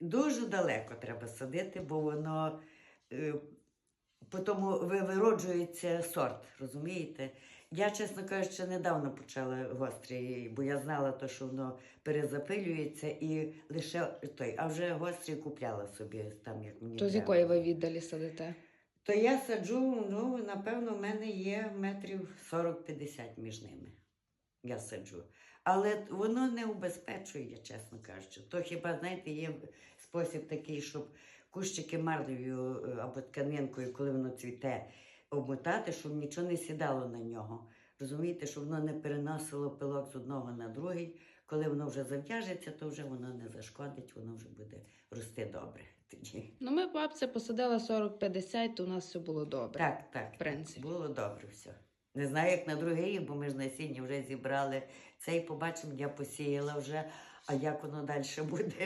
Дуже далеко треба садити, бо воно е, потім вироджується сорт, розумієте? Я, чесно кажучи, недавно почала гострий, бо я знала, то, що воно перезапилюється і лише той, а вже гострий купляла собі там, як мені. То з якої ви віддалі садите? То я саджу, ну, напевно, в мене є метрів 40-50 між ними. Я саджу. Але воно не убезпечує, чесно кажучи. То хіба, знаєте, є спосіб такий, щоб кущики марлею е, або тканинкою, коли воно цвіте, обмотати, щоб нічого не сідало на нього. Розумієте, щоб воно не переносило пилок з одного на другий. Коли воно вже зав'яжеться, то вже воно не зашкодить, воно вже буде рости добре тоді. Ну, ми бабця посадила 40-50, то у нас все було добре. Так, так. В принципі. Було добре все. Не знаю, як на другий рік, бо ми ж насіння вже зібрали. Цей побачимо, я посіяла вже, а як воно далі буде.